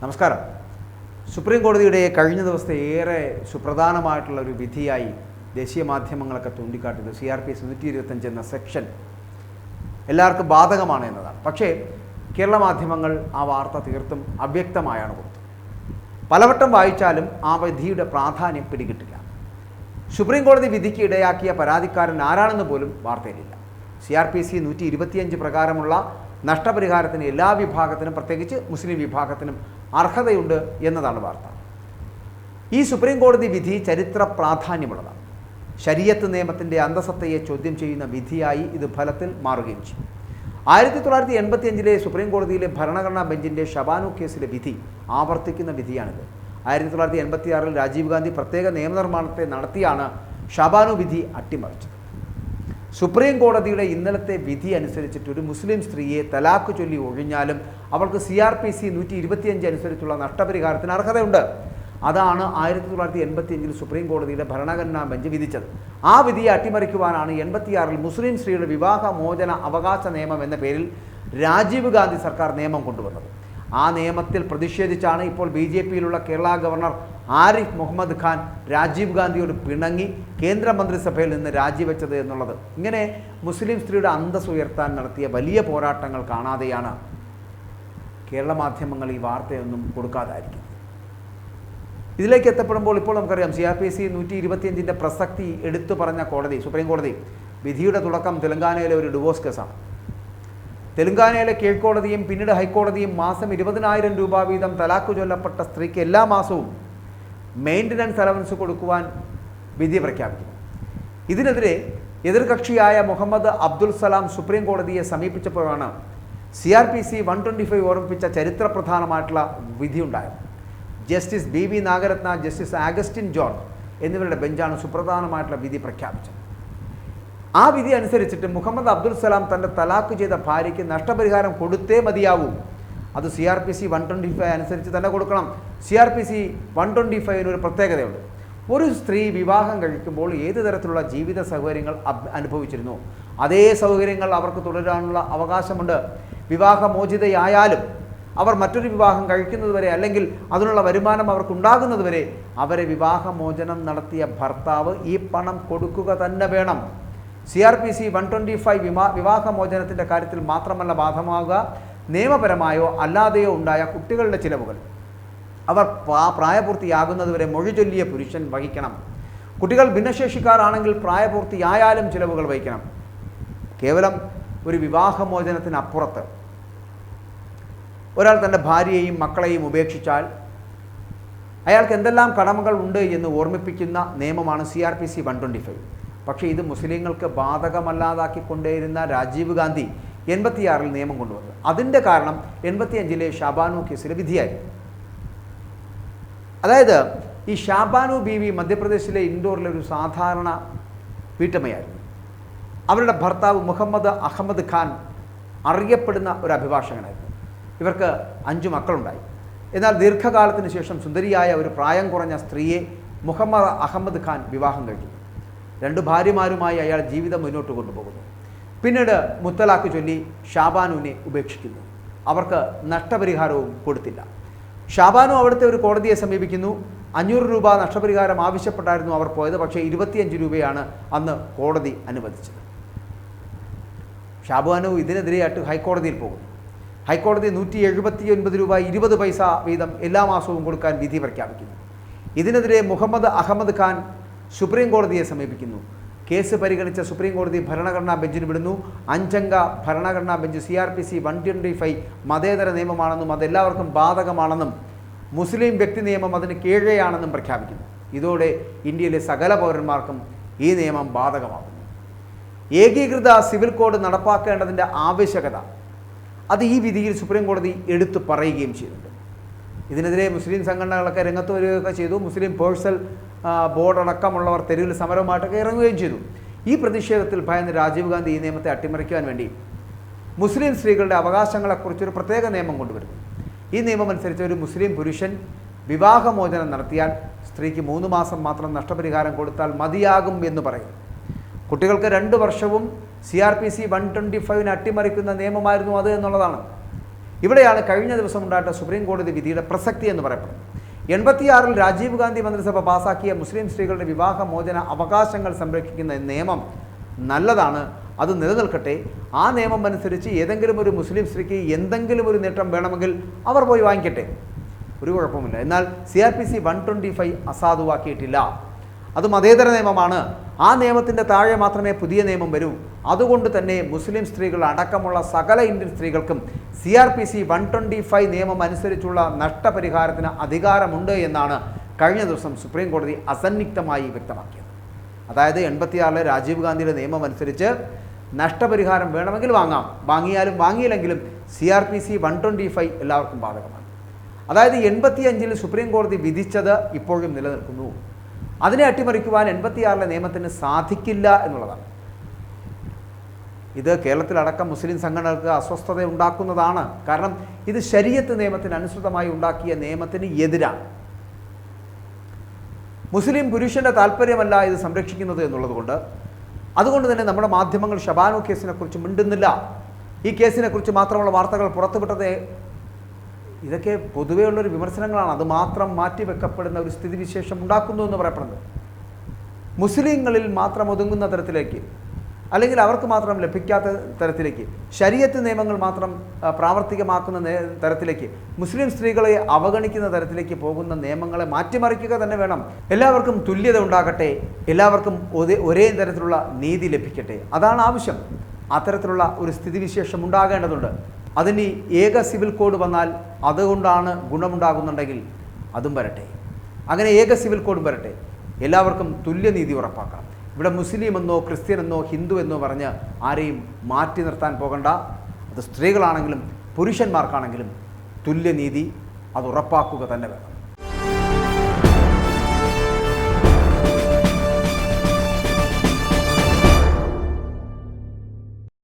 നമസ്കാരം. സുപ്രീം കോടതിയുടെ കഴിഞ്ഞ ദിവസത്തെ ഏറെ സുപ്രധാനമായിട്ടുള്ള ഒരു വിധിയായി ദേശീയ മാധ്യമങ്ങളൊക്കെ ചൂണ്ടിക്കാട്ടിയത് സി ആർ പി എസ് നൂറ്റി ഇരുപത്തഞ്ച് എന്ന സെക്ഷൻ എല്ലാവർക്കും ബാധകമാണ് എന്നതാണ്. പക്ഷേ കേരള മാധ്യമങ്ങൾ ആ വാർത്ത തീർത്തും അവ്യക്തമായാണ് കൊടുത്തത്. പലവട്ടം വായിച്ചാലും ആ വിധിയുടെ പ്രാധാന്യം പിടികിട്ടില്ല. സുപ്രീം കോടതി വിധിക്ക് ഇടയാക്കിയ പരാതിക്കാരൻ ആരാണെന്ന് പോലും വാർത്തയിലില്ല. സി ആർ പി സി നൂറ്റി ഇരുപത്തിയഞ്ച് പ്രകാരമുള്ള നഷ്ടപരിഹാരത്തിന് എല്ലാ വിഭാഗത്തിനും പ്രത്യേകിച്ച് മുസ്ലിം വിഭാഗത്തിനും അർഹതയുണ്ട് എന്നതാണ് വാർത്ത. ഈ സുപ്രീം കോടതി വിധി ചരിത്ര പ്രാധാന്യമുള്ളതാണ്. ശരീരത്ത് നിയമത്തിന്റെ അന്തസത്തയെ ചോദ്യം ചെയ്യുന്ന വിധിയായി ഇത് ഫലത്തിൽ മാറുകയും ചെയ്യും. ആയിരത്തി തൊള്ളായിരത്തി എൺപത്തി അഞ്ചിലെ സുപ്രീം കോടതിയിലെ ഭരണഘടനാ ബെഞ്ചിന്റെ ഷബാനു കേസിലെ വിധി ആവർത്തിക്കുന്ന വിധിയാണിത്. ആയിരത്തി തൊള്ളായിരത്തി എൺപത്തിയാറിൽ രാജീവ് ഗാന്ധി പ്രത്യേക നിയമനിർമ്മാണത്തെ നടത്തിയാണ് ഷബാനു വിധി അട്ടിമറിച്ചത്. സുപ്രീം കോടതിയുടെ ഇന്നലത്തെ വിധി അനുസരിച്ചിട്ട് ഒരു മുസ്ലിം സ്ത്രീയെ തലാക്ക് ചൊല്ലി ഒഴിഞ്ഞാലും അവൾക്ക് സി ആർ പി സി നൂറ്റി ഇരുപത്തിയഞ്ച് അനുസരിച്ചുള്ള നഷ്ടപരിഹാരത്തിന് അർഹതയുണ്ട്. അതാണ് ആയിരത്തി തൊള്ളായിരത്തി എൺപത്തി അഞ്ചിൽ സുപ്രീം കോടതിയുടെ ഭരണഘടനാ ബെഞ്ച് വിധിച്ചത്. ആ വിധിയെ അട്ടിമറിക്കുവാനാണ് എൺപത്തിയാറിൽ മുസ്ലിം സ്ത്രീയുടെ വിവാഹ മോചന അവകാശ നിയമം എന്ന പേരിൽ രാജീവ് ഗാന്ധി സർക്കാർ നിയമം കൊണ്ടുവന്നത്. ആ നിയമത്തിൽ പ്രതിഷേധിച്ചാണ് ഇപ്പോൾ ബി ജെ പിയിലുള്ള കേരള ഗവർണർ ആരിഫ് മുഹമ്മദ് ഖാൻ രാജീവ് ഗാന്ധിയോട് പിണങ്ങി കേന്ദ്രമന്ത്രിസഭയിൽ നിന്ന് രാജിവെച്ചത് എന്നുള്ളത്. ഇങ്ങനെ മുസ്ലിം സ്ത്രീയുടെ അന്തസ് ഉയർത്താൻ നടത്തിയ വലിയ പോരാട്ടങ്ങൾ കാണാതെയാണ് കേരള മാധ്യമങ്ങൾ ഈ വാർത്തയൊന്നും കൊടുക്കാതായിരിക്കും ഇതിലേക്ക് എത്തപ്പെടുമ്പോൾ ഇപ്പോൾ നമുക്കറിയാം സി ആർ പി സി നൂറ്റി ഇരുപത്തിയഞ്ചിന്റെ പ്രസക്തി എടുത്തു പറഞ്ഞ കോടതി സുപ്രീം കോടതി വിധിയുടെ തുടക്കം തെലങ്കാനയിലെ ഒരു ഡിവോഴ്സ് കേസാണ്. തെലങ്കാനയിലെ കീഴ്ക്കോടതിയും പിന്നീട് ഹൈക്കോടതിയും മാസം ഇരുപതിനായിരം രൂപ വീതം തലാക്ക് ചൊല്ലപ്പെട്ട സ്ത്രീക്ക് എല്ലാ മാസവും മെയിന്റനൻസ് അലവൻസ് കൊടുക്കുവാൻ വിധി പ്രഖ്യാപിക്കുന്നു. ഇതിനെതിരെ എതിർകക്ഷിയായ മുഹമ്മദ് അബ്ദുൽ സലാം സുപ്രീം കോടതിയെ സമീപിച്ചപ്പോഴാണ് C R P C one twenty five ഓർമ്മിപ്പിച്ച ചരിത്രപ്രധാനമായിട്ടുള്ള വിധിയുണ്ടായത് justice B V Nagarathna justice Augustine John എന്നിവരുടെ ബെഞ്ചാണ് സുപ്രധാനമായിട്ടുള്ള വിധി പ്രഖ്യാപിച്ചത്. ആ വിധി അനുസരിച്ചിട്ട് മുഹമ്മദ് അബ്ദുൽ സലാം തന്റെ തലാക്ക് ചെയ്ത ഭാര്യയ്ക്ക് നഷ്ടപരിഹാരം കൊടുത്തേ മതിയാവൂ. അത് C R P C one twenty five അനുസരിച്ച് തന്നെ കൊടുക്കണം. C R P C one twenty ഫൈവിന് ഒരു പ്രത്യേകതയുണ്ട്. ഒരു സ്ത്രീ വിവാഹം കഴിക്കുമ്പോൾ ഏത് തരത്തിലുള്ള ജീവിത സൗകര്യങ്ങൾ അനുഭവിച്ചിരുന്നു? അതേ സൗകര്യങ്ങൾ അവർക്ക് തുടരാനുള്ള അവകാശമുണ്ട്. വിവാഹമോചിതയായാലും അവർ മറ്റൊരു വിവാഹം കഴിക്കുന്നതുവരെ അല്ലെങ്കിൽ അതിനുള്ള വരുമാനം അവർക്കുണ്ടാകുന്നതുവരെ അവരെ വിവാഹമോചനം നടത്തിയ ഭർത്താവ് ഈ പണം കൊടുക്കുക തന്നെ വേണം. C R P C one twenty five വിവാഹമോചനത്തിന്റെ കാര്യത്തിൽ മാത്രമല്ല ബാധമാകുക നിയമപരമായോ അല്ലാതെയോ ഉണ്ടായ കുട്ടികളുടെ ചിലവുകൾ. അവർ പ്രാ- പ്രായപൂർത്തിയാകുന്നതുവരെ മൊഴി ചൊല്ലിയ പുരുഷൻ വഹിക്കണം. കുട്ടികൾ ഭിന്നശേഷിക്കാരാണെങ്കിൽ പ്രായപൂർത്തിയായാലും ചിലവുകൾ വഹിക്കണം. കേവലം ഒരു വിവാഹമോചനത്തിനപ്പുറത്ത്. ഒരാൾ തന്റെ ഭാര്യയെയും മക്കളെയും ഉപേക്ഷിച്ചാൽ അയാൾക്ക് എന്തെല്ലാം കടമകൾ ഉണ്ട് എന്ന് ഓർമ്മിപ്പിക്കുന്ന നിയമമാണ് C R P C one twenty five. പക്ഷേ ഇത് മുസ്ലിങ്ങൾക്ക് ബാധകമല്ലാതാക്കിക്കൊണ്ടേയിരുന്ന രാജീവ് ഗാന്ധി എൺപത്തിയാറിൽ നിയമം കൊണ്ടുവന്നത്. അതിന്റെ കാരണം എൺപത്തിയഞ്ചിലെ ഷാബാനു കേസിലെ വിധിയായിരുന്നു. അതായത് ഈ ഷാബാനു ബീവി മധ്യപ്രദേശിലെ ഇൻഡോറിലെ ഒരു സാധാരണ വീട്ടമ്മയായിരുന്നു. അവരുടെ ഭർത്താവ് മുഹമ്മദ് അഹമ്മദ് ഖാൻ അറിയപ്പെടുന്ന ഒരു അഭിഭാഷകനായിരുന്നു. ഇവർക്ക് അഞ്ചു മക്കളുണ്ടായി. എന്നാൽ ദീർഘകാലത്തിന് ശേഷം സുന്ദരിയായ ഒരു പ്രായം കുറഞ്ഞ സ്ത്രീയെ മുഹമ്മദ് അഹമ്മദ് ഖാൻ വിവാഹം കഴിക്കുന്നു രണ്ട് ഭാര്യമാരുമായി അയാൾ ജീവിതം മുന്നോട്ട് കൊണ്ടുപോകുന്നു. പിന്നീട് മുത്തലാഖ് ചൊല്ലി ഷാബാനുവിനെ ഉപേക്ഷിക്കുന്നു. അവർക്ക് നഷ്ടപരിഹാരവും കൊടുത്തില്ല. ഷാബാനു അവിടുത്തെ ഒരു കോടതിയെ സമീപിക്കുന്നു. അഞ്ഞൂറ് രൂപ നഷ്ടപരിഹാരം ആവശ്യപ്പെട്ടായിരുന്നു അവർ പോയത്. പക്ഷേ ഇരുപത്തിയഞ്ച് രൂപയാണ് അന്ന് കോടതി അനുവദിച്ചത്. ഷാബാനു ഇതിനെതിരെയായിട്ട് ഹൈക്കോടതിയിൽ പോകുന്നു. ഹൈക്കോടതി നൂറ്റി എഴുപത്തി ഒൻപത് രൂപ ഇരുപത് പൈസ വീതം എല്ലാ മാസവും കൊടുക്കാൻ വിധി പ്രഖ്യാപിക്കുന്നു. ഇതിനെതിരെ മുഹമ്മദ് അഹമ്മദ് ഖാൻ സുപ്രീം കോടതിയെ സമീപിക്കുന്നു. കേസ് പരിഗണിച്ച സുപ്രീം കോടതി ഭരണഘടനാ ബെഞ്ചിന് വിടുന്നു. അഞ്ചംഗ ഭരണഘടനാ bench C R P C one twenty five മതേതര നിയമമാണെന്നും അതെല്ലാവർക്കും ബാധകമാണെന്നും മുസ്ലിം വ്യക്തി നിയമം അതിന് കീഴെയാണെന്നും പ്രഖ്യാപിക്കുന്നു. ഇതോടെ ഇന്ത്യയിലെ സകല പൗരന്മാർക്കും ഈ നിയമം ബാധകമാകുന്നു. ഏകീകൃത സിവിൽ കോഡ് നടപ്പാക്കേണ്ടതിന്റെ ആവശ്യകത അത് ഈ വിധിയിൽ സുപ്രീം കോടതി എടുത്തു പറയുകയും ചെയ്തിട്ടുണ്ട്. ഇതിനെതിരെ മുസ്ലിം സംഘടനകളൊക്കെ രംഗത്ത് വരികയൊക്കെ ചെയ്തു. മുസ്ലിം പേഴ്സൽ ബോർഡ് അടക്കമുള്ളവർ തെരുവിൽ സമരവുമായിട്ടൊക്കെ ഇറങ്ങുകയും ചെയ്തു. ഈ പ്രതിഷേധത്തിൽ ഭയന്ന് രാജീവ് ഗാന്ധി ഈ നിയമത്തെ അട്ടിമറിക്കുവാൻ വേണ്ടി മുസ്ലിം സ്ത്രീകളുടെ അവകാശങ്ങളെക്കുറിച്ചൊരു പ്രത്യേക നിയമം കൊണ്ടുവരുന്നു. ഈ നിയമം അനുസരിച്ച് ഒരു മുസ്ലിം പുരുഷൻ വിവാഹമോചനം നടത്തിയാൽ സ്ത്രീക്ക് മൂന്ന് മാസം മാത്രം നഷ്ടപരിഹാരം കൊടുത്താൽ മതിയാകും എന്ന് പറയും. കുട്ടികൾക്ക് രണ്ട് വർഷവും C R P C one twenty ഫൈവിന് അട്ടിമറിക്കുന്ന നിയമമായിരുന്നു അത് എന്നുള്ളതാണ്. ഇവിടെയാണ് കഴിഞ്ഞ ദിവസം ഉണ്ടായിട്ട സുപ്രീം കോടതി വിധിയുടെ പ്രസക്തി എന്ന് പറയപ്പെടുന്നത്. എൺപത്തിയാറിൽ രാജീവ് ഗാന്ധി മന്ത്രിസഭ പാസാക്കിയ മുസ്ലിം സ്ത്രീകളുടെ വിവാഹ മോചന അവകാശങ്ങൾ സംരക്ഷിക്കുന്ന നിയമം നല്ലതാണ് അത് നിലനിൽക്കട്ടെ. ആ നിയമം അനുസരിച്ച് ഏതെങ്കിലും ഒരു മുസ്ലിം സ്ത്രീക്ക് എന്തെങ്കിലും ഒരു നേട്ടം വേണമെങ്കിൽ അവർ പോയി വാങ്ങിക്കട്ടെ. ഒരു കുഴപ്പമില്ല എന്നാൽ C R P C one twenty five അസാധുവാക്കിയിട്ടില്ല. അത് മതേതര നിയമമാണ്. ആ നിയമത്തിന്റെ താഴെ മാത്രമേ പുതിയ നിയമം വരൂ. അതുകൊണ്ട് തന്നെ മുസ്ലിം സ്ത്രീകൾ അടക്കമുള്ള സകല ഇന്ത്യൻ സ്ത്രീകൾക്കും C R P C one twenty five നിയമം അനുസരിച്ചുള്ള നഷ്ടപരിഹാരത്തിന് അധികാരമുണ്ട് എന്നാണ് കഴിഞ്ഞ ദിവസം സുപ്രീം കോടതി അസന്നിഗ്ധമായി വ്യക്തമാക്കിയത്. അതായത് എൺപത്തിയാറിലെ രാജീവ് ഗാന്ധിയുടെ നിയമം അനുസരിച്ച് നഷ്ടപരിഹാരം വേണമെങ്കിൽ വാങ്ങാം. വാങ്ങിയാലും വാങ്ങിയില്ലെങ്കിലും C R P C one twenty five എല്ലാവർക്കും ബാധകമാണ്. അതായത് എൺപത്തിയഞ്ചിൽ സുപ്രീം കോടതി വിധിച്ചത് ഇപ്പോഴും നിലനിൽക്കുന്നു. അതിനെ അട്ടിമറിക്കുവാൻ എൺപത്തിയാറിലെ നിയമത്തിന് സാധിക്കില്ല എന്നുള്ളതാണ്. ഇത് കേരളത്തിലടക്കം മുസ്ലിം സംഘടനകൾക്ക് അസ്വസ്ഥത ഉണ്ടാക്കുന്നതാണ്. കാരണം ഇത് ശരീരത്ത് നിയമത്തിന് അനുസൃതമായി ഉണ്ടാക്കിയ നിയമത്തിന് എതിരാണ്. മുസ്ലിം പുരുഷന്റെ താല്പര്യമല്ല ഇത് സംരക്ഷിക്കുന്നത് എന്നുള്ളതുകൊണ്ട് അതുകൊണ്ട് തന്നെ നമ്മുടെ മാധ്യമങ്ങൾ ഷബാനു കേസിനെക്കുറിച്ച് മിണ്ടുന്നില്ല. ഈ കേസിനെക്കുറിച്ച് മാത്രമുള്ള വാർത്തകൾ പുറത്തുവിട്ടത് ഇതൊക്കെ പൊതുവെയുള്ളൊരു വിമർശനങ്ങളാണ്. അത് മാത്രം മാറ്റിവെക്കപ്പെടുന്ന ഒരു സ്ഥിതിവിശേഷം ഉണ്ടാക്കുന്നു എന്ന് പറയപ്പെടുന്നത്. മുസ്ലിങ്ങളിൽ മാത്രം ഒതുങ്ങുന്ന തരത്തിലേക്ക് അല്ലെങ്കിൽ അവർക്ക് മാത്രം ലഭിക്കാത്ത തരത്തിലേക്ക് ശരീരത്ത് നിയമങ്ങൾ മാത്രം പ്രാവർത്തികമാക്കുന്ന തരത്തിലേക്ക് മുസ്ലിം സ്ത്രീകളെ അവഗണിക്കുന്ന തരത്തിലേക്ക് പോകുന്ന നിയമങ്ങളെ മാറ്റിമറിക്കുക തന്നെ വേണം. എല്ലാവർക്കും തുല്യത ഉണ്ടാകട്ടെ എല്ലാവർക്കും ഒരേ ഒരേ തരത്തിലുള്ള നീതി ലഭിക്കട്ടെ. അതാണ് ആവശ്യം. അത്തരത്തിലുള്ള ഒരു സ്ഥിതിവിശേഷം ഉണ്ടാകേണ്ടതുണ്ട്. അതിന് ഏക സിവിൽ കോഡ് വന്നാൽ അതുകൊണ്ടാണ് ഗുണമുണ്ടാകുന്നുണ്ടെങ്കിൽ അതും വരട്ടെ. അങ്ങനെ ഏക സിവിൽ കോഡ് വരട്ടെ. എല്ലാവർക്കും തുല്യനീതി ഉറപ്പാക്കാം. ഇവിടെ മുസ്ലിം എന്നോ ക്രിസ്ത്യൻ എന്നോ ഹിന്ദു എന്നോ പറഞ്ഞ് ആരെയും മാറ്റി നിർത്താൻ പോകണ്ട. അത് സ്ത്രീകളാണെങ്കിലും പുരുഷന്മാർക്കാണെങ്കിലും തുല്യനീതി അത് ഉറപ്പാക്കുക തന്നെ വേണം.